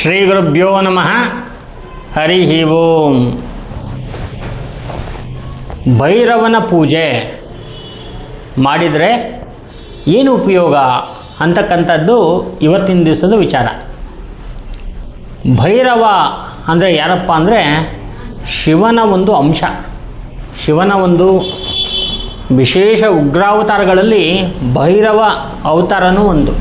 ಶ್ರೀ ಗುರುಭ್ಯೋ ನಮಃ. ಹರಿ ಓಂ. ಭೈರವನ ಪೂಜೆ ಮಾಡಿದರೆ ಏನು ಉಪಯೋಗ ಅಂತಕ್ಕಂಥದ್ದು ಇವತ್ತಿನ ದಿವಸದ ವಿಚಾರ. ಭೈರವ ಅಂದರೆ ಯಾರಪ್ಪ ಅಂದರೆ ಶಿವನ ಒಂದು ಅಂಶ. ಶಿವನ ಒಂದು ವಿಶೇಷ ಉಗ್ರಾವತಾರಗಳಲ್ಲಿ ಭೈರವ ಅವತಾರನೂ ಒಂದು.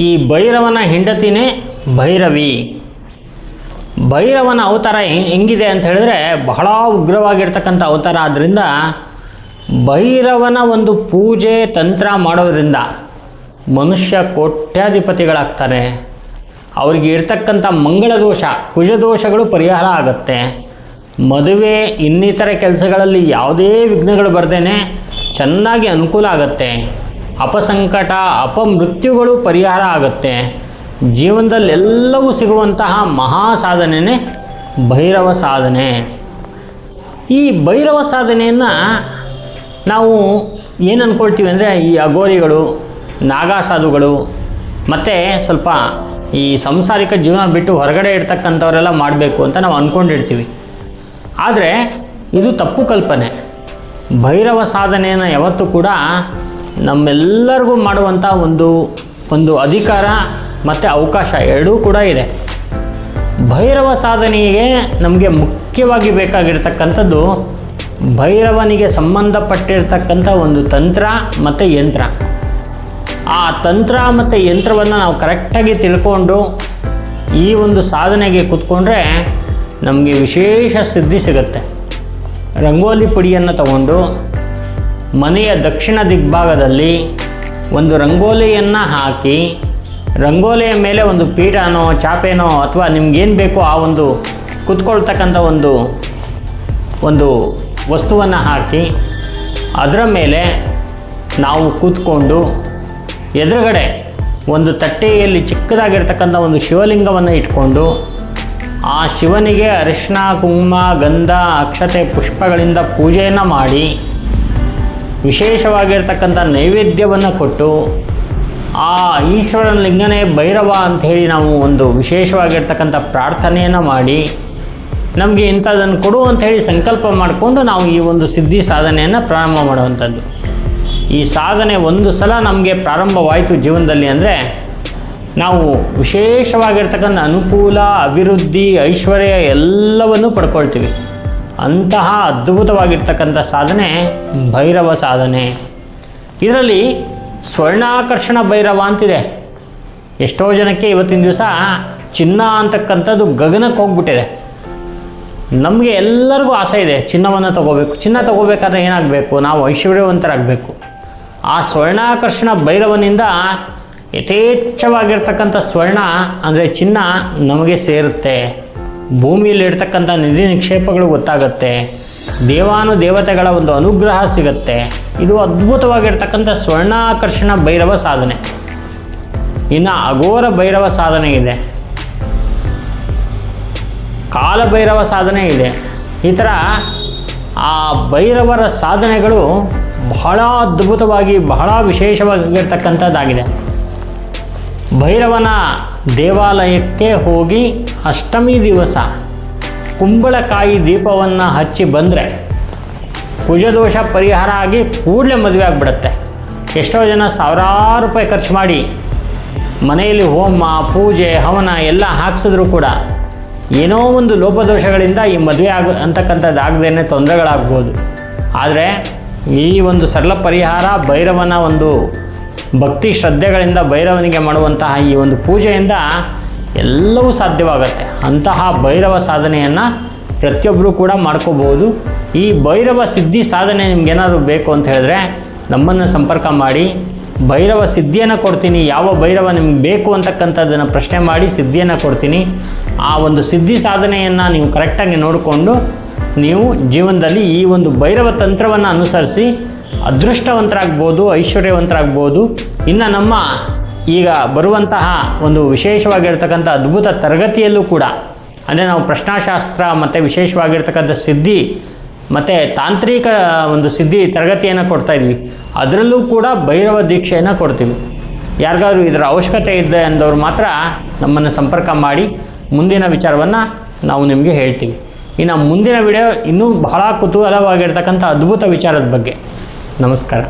ಈ ಭೈರವನ ಹೆಂಡತಿನೇ ಭೈರವಿ. ಭೈರವನ ಅವತಾರ ಹೆಂಗ್- ಹೆಂಗಿದೆ ಅಂತ ಹೇಳಿದ್ರೆ ಬಹಳ ಉಗ್ರವಾಗಿರ್ತಕ್ಕಂಥ ಅವತಾರ ಆದ್ದರಿಂದ ಭೈರವನ ಒಂದು ಪೂಜೆ ತಂತ್ರ ಮಾಡೋದ್ರಿಂದ ಮನುಷ್ಯ ಕೋಟ್ಯಾಧಿಪತಿಗಳಾಗ್ತಾರೆ. ಅವ್ರಿಗೆ ಇರ್ತಕ್ಕಂಥ ಮಂಗಳ ದೋಷ ಕುಜದೋಷಗಳು ಪರಿಹಾರ ಆಗುತ್ತೆ. ಮದುವೆ, ಇನ್ನಿತರ ಕೆಲಸಗಳಲ್ಲಿ ಯಾವುದೇ ವಿಘ್ನಗಳು ಬರ್ದೇನೆ ಚೆನ್ನಾಗಿ ಅನುಕೂಲ ಆಗುತ್ತೆ. ಅಪಸಂಕಟ, ಅಪಮೃತ್ಯುಗಳು ಪರಿಹಾರ ಆಗುತ್ತೆ. ಜೀವನದಲ್ಲಿ ಎಲ್ಲವೂ ಸಿಗುವಂತಹ ಮಹಾ ಸಾಧನೆಯೇ ಭೈರವ ಸಾಧನೆ. ಈ ಭೈರವ ಸಾಧನೆಯನ್ನು ನಾವು ಏನು ಅಂದ್ಕೊಳ್ತೀವಿ ಅಂದರೆ ಈ ಅಗೋರಿಗಳು ನಾಗಾಸಾಧುಗಳು, ಮತ್ತು ಸ್ವಲ್ಪ ಈ ಸಂಸಾರಿಕ ಜೀವನ ಬಿಟ್ಟು ಹೊರಗಡೆ ಇರ್ತಕ್ಕಂಥವರೆಲ್ಲ ಮಾಡಬೇಕು ಅಂತ ನಾವು ಅಂದ್ಕೊಂಡಿರ್ತೀವಿ ಆದರೆ ಇದು ತಪ್ಪು ಕಲ್ಪನೆ. ಭೈರವ ಸಾಧನೆಯನ್ನು ಯಾವತ್ತೂ ಕೂಡ ನಮ್ಮೆಲ್ಲರಿಗೂ ಮಾಡುವಂಥ ಒಂದು ಒಂದು ಅಧಿಕಾರ ಮತ್ತು ಅವಕಾಶ ಎರಡೂ ಕೂಡ ಇದೆ. ಭೈರವ ಸಾಧನೆಗೆ ನಮಗೆ ಮುಖ್ಯವಾಗಿ ಬೇಕಾಗಿರ್ತಕ್ಕಂಥದ್ದು ಭೈರವನಿಗೆ ಸಂಬಂಧಪಟ್ಟಿರ್ತಕ್ಕಂಥ ಒಂದು ತಂತ್ರ ಮತ್ತು ಯಂತ್ರ. ಆ ತಂತ್ರ ಮತ್ತು ಯಂತ್ರವನ್ನು ನಾವು ಕರೆಕ್ಟಾಗಿ ತಿಳ್ಕೊಂಡು ಈ ಒಂದು ಸಾಧನೆಗೆ ಕೂತ್ಕೊಂಡ್ರೆ ನಮಗೆ ವಿಶೇಷ ಸಿದ್ಧಿ ಸಿಗುತ್ತೆ. ರಂಗೋಲಿ ಪುಡಿಯನ್ನು ತಗೊಂಡು ಮನೆಯ ದಕ್ಷಿಣ ದಿಗ್ಭಾಗದಲ್ಲಿ ಒಂದು ರಂಗೋಲಿಯನ್ನು ಹಾಕಿ ರಂಗೋಲಿಯ ಮೇಲೆ ಒಂದು ಪೀಠನೋ, ಚಾಪೆನೋ ಅಥವಾ ನಿಮ್ಗೇನು ಬೇಕೋ ಆ ಒಂದು ಕುತ್ಕೊಳ್ತಕ್ಕಂಥ ಒಂದು ಒಂದು ವಸ್ತುವನ್ನು ಹಾಕಿ ಅದರ ಮೇಲೆ ನಾವು ಕೂತ್ಕೊಂಡು ಎದುರುಗಡೆ ಒಂದು ತಟ್ಟೆಯಲ್ಲಿ ಚಿಕ್ಕದಾಗಿರ್ತಕ್ಕಂಥ ಒಂದು ಶಿವಲಿಂಗವನ್ನು ಇಟ್ಕೊಂಡು ಆ ಶಿವನಿಗೆ ಅರಿಶಿನ, ಕುಂಕುಮ, ಗಂಧ, ಅಕ್ಷತೆ, ಪುಷ್ಪಗಳಿಂದ ಪೂಜೆಯನ್ನು ಮಾಡಿ ವಿಶೇಷವಾಗಿರ್ತಕ್ಕಂಥ ನೈವೇದ್ಯವನ್ನು ಕೊಟ್ಟು ಆ ಈಶ್ವರನ ಲಿಂಗನೇ ಭೈರವ ಹೇಳಿ ನಾವು ಒಂದು ವಿಶೇಷವಾಗಿರ್ತಕ್ಕಂಥ ಪ್ರಾರ್ಥನೆಯನ್ನು ಮಾಡಿ ನಮಗೆ ಇಂಥದ್ದನ್ನು ಕೊಡು ಅಂತ ಹೇಳಿ ಸಂಕಲ್ಪ ಮಾಡಿಕೊಂಡು ನಾವು ಈ ಒಂದು ಸಿದ್ಧಿ ಸಾಧನೆಯನ್ನು ಪ್ರಾರಂಭ ಮಾಡುವಂಥದ್ದು. ಈ ಸಾಧನೆ ಒಂದು ಸಲ ನಮಗೆ ಪ್ರಾರಂಭವಾಯಿತು ಜೀವನದಲ್ಲಿ ಅಂದರೆ ನಾವು ವಿಶೇಷವಾಗಿರ್ತಕ್ಕಂಥ ಅನುಕೂಲ, ಅಭಿವೃದ್ಧಿ, ಐಶ್ವರ್ಯ ಎಲ್ಲವನ್ನು ಪಡ್ಕೊಳ್ತೀವಿ. ಅಂತಹ ಅದ್ಭುತವಾಗಿರ್ತಕ್ಕಂಥ ಸಾಧನೆ ಭೈರವ ಸಾಧನೆ. ಇದರಲ್ಲಿ ಸ್ವರ್ಣಾಕರ್ಷಣ ಭೈರವ ಅಂತಿದೆ. ಎಷ್ಟೋ ಜನಕ್ಕೆ ಇವತ್ತಿನ ದಿವಸ ಚಿನ್ನ ಅಂತಕ್ಕಂಥದ್ದು ಗಗನಕ್ಕೆ ಹೋಗ್ಬಿಟ್ಟಿದೆ. ನಮಗೆ ಎಲ್ಲರಿಗೂ ಆಸೆ ಇದೆ ಚಿನ್ನವನ್ನು ತಗೋಬೇಕು. ಚಿನ್ನ ತಗೋಬೇಕಾದ್ರೆ ಏನಾಗಬೇಕು? ನಾವು ಐಶ್ವರ್ಯವಂತರಾಗಬೇಕು ಆ ಸ್ವರ್ಣಾಕರ್ಷಣ ಭೈರವನಿಂದ ಯಥೇಚ್ಛವಾಗಿರ್ತಕ್ಕಂಥ ಸ್ವರ್ಣ, ಅಂದರೆ ಚಿನ್ನ ನಮಗೆ ಸೇರುತ್ತೆ. ಭೂಮಿಯಲ್ಲಿ ಇರ್ತಕ್ಕಂಥ ನಿಧಿ ನಿಕ್ಷೇಪಗಳು ಗೊತ್ತಾಗುತ್ತೆ. ದೇವಾನು ದೇವತೆಗಳ ಒಂದು ಅನುಗ್ರಹ ಸಿಗುತ್ತೆ. ಇದು ಅದ್ಭುತವಾಗಿರ್ತಕ್ಕಂಥ ಸ್ವರ್ಣಾಕರ್ಷಣ ಭೈರವ ಸಾಧನೆ. ಇನ್ನು ಅಘೋರ ಭೈರವ ಸಾಧನೆ ಇದೆ. ಕಾಲಭೈರವ ಸಾಧನೆ ಇದೆ. ಈ ಥರ ಆ ಭೈರವರ ಸಾಧನೆಗಳು ಬಹಳ ಅದ್ಭುತವಾಗಿ, ಬಹಳ ವಿಶೇಷವಾಗಿರ್ತಕ್ಕಂಥದ್ದಾಗಿದೆ. ಭೈರವನ ದೇವಾಲಯಕ್ಕೆ ಹೋಗಿ ಅಷ್ಟಮಿ ದಿವಸ ಕುಂಬಳಕಾಯಿ ದೀಪವನ್ನು ಹಚ್ಚಿ ಬಂದರೆ ಕುಜದೋಷ ಪರಿಹಾರ ಆಗಿ ಕೂಡಲೇ ಮದುವೆ ಆಗಿಬಿಡುತ್ತೆ. ಎಷ್ಟೋ ಜನ ಸಾವಿರಾರು ರೂಪಾಯಿ ಖರ್ಚು ಮಾಡಿ ಮನೆಯಲ್ಲಿ ಹೋಮ, ಪೂಜೆ, ಹವನ ಎಲ್ಲ ಹಾಕ್ಸಿದ್ರೂ ಕೂಡ ಏನೋ ಒಂದು ಲೋಪದೋಷಗಳಿಂದ ಈ ಮದುವೆ ಆಗ, ಅಂತಕ್ಕಂಥದ್ದು ಆಗದೇನೆ ತೊಂದರೆಗಳಾಗ್ಬೋದು. ಆದರೆ ಈ ಒಂದು ಸರಳ ಪರಿಹಾರ ಭೈರವನ ಒಂದು ಭಕ್ತಿ ಶ್ರದ್ಧೆಗಳಿಂದ ಭೈರವನಿಗೆ ಮಾಡುವಂತಹ ಈ ಒಂದು ಪೂಜೆಯಿಂದ ಎಲ್ಲವೂ ಸಾಧ್ಯವಾಗುತ್ತೆ. ಅಂತಹ ಭೈರವ ಸಾಧನೆಯನ್ನು ಪ್ರತಿಯೊಬ್ಬರೂ ಕೂಡ ಮಾಡ್ಕೋಬೋದು ಈ ಭೈರವ ಸಿದ್ಧಿ ಸಾಧನೆ ನಿಮ್ಗೇನಾದ್ರು ಬೇಕು ಅಂತ ಹೇಳಿದ್ರೆ ನಮ್ಮನ್ನು ಸಂಪರ್ಕ ಮಾಡಿ. ಭೈರವ ಸಿದ್ಧಿಯನ್ನು ಕೊಡ್ತೀನಿ, ಯಾವ ಭೈರವ ನಿಮ್ಗೆ ಬೇಕು ಅಂತಕ್ಕಂಥದ್ದನ್ನು ಪ್ರಶ್ನೆ ಮಾಡಿ ಸಿದ್ಧಿಯನ್ನು ಕೊಡ್ತೀನಿ. ಆ ಒಂದು ಸಿದ್ಧಿ ಸಾಧನೆಯನ್ನು ನೀವು ಕರೆಕ್ಟಾಗಿ ನೋಡಿಕೊಂಡು ನೀವು ಜೀವನದಲ್ಲಿ ಈ ಒಂದು ಭೈರವ ತಂತ್ರವನ್ನು ಅನುಸರಿಸಿ, ಅದೃಷ್ಟವಂತರಾಗ್ಬೋದು, ಐಶ್ವರ್ಯವಂತರಾಗ್ಬೋದು. ಇನ್ನು ನಮ್ಮ ಈಗ ಬರುವಂತಹ ಒಂದು ವಿಶೇಷವಾಗಿರ್ತಕ್ಕಂಥ ಅದ್ಭುತ ತರಗತಿಯಲ್ಲೂ ಕೂಡ, ಅಂದರೆ ನಾವು ಪ್ರಶ್ನಾಶಾಸ್ತ್ರ ಮತ್ತು ವಿಶೇಷವಾಗಿರ್ತಕ್ಕಂಥ ಸಿದ್ಧಿ ಮತ್ತು ತಾಂತ್ರಿಕ ಒಂದು ಸಿದ್ಧಿ ತರಗತಿಯನ್ನು ಕೊಡ್ತಾ ಇದ್ವಿ. ಅದರಲ್ಲೂ ಕೂಡ ಭೈರವ ದೀಕ್ಷೆಯನ್ನು ಕೊಡ್ತೀವಿ. ಯಾರಿಗಾದ್ರೂ ಇದರ ಅವಶ್ಯಕತೆ ಇದೆ ಅಂದವರು ಮಾತ್ರ ನಮ್ಮನ್ನು ಸಂಪರ್ಕ ಮಾಡಿ ಮುಂದಿನ ವಿಚಾರವನ್ನು ನಾವು ನಿಮಗೆ ಹೇಳ್ತೀವಿ. ಇನ್ನು ಮುಂದಿನ ವಿಡಿಯೋ ಇನ್ನೂ ಬಹಳ ಕುತೂಹಲವಾಗಿರ್ತಕ್ಕಂಥ ಅದ್ಭುತ ವಿಚಾರದ ಬಗ್ಗೆ. ನಮಸ್ಕಾರ.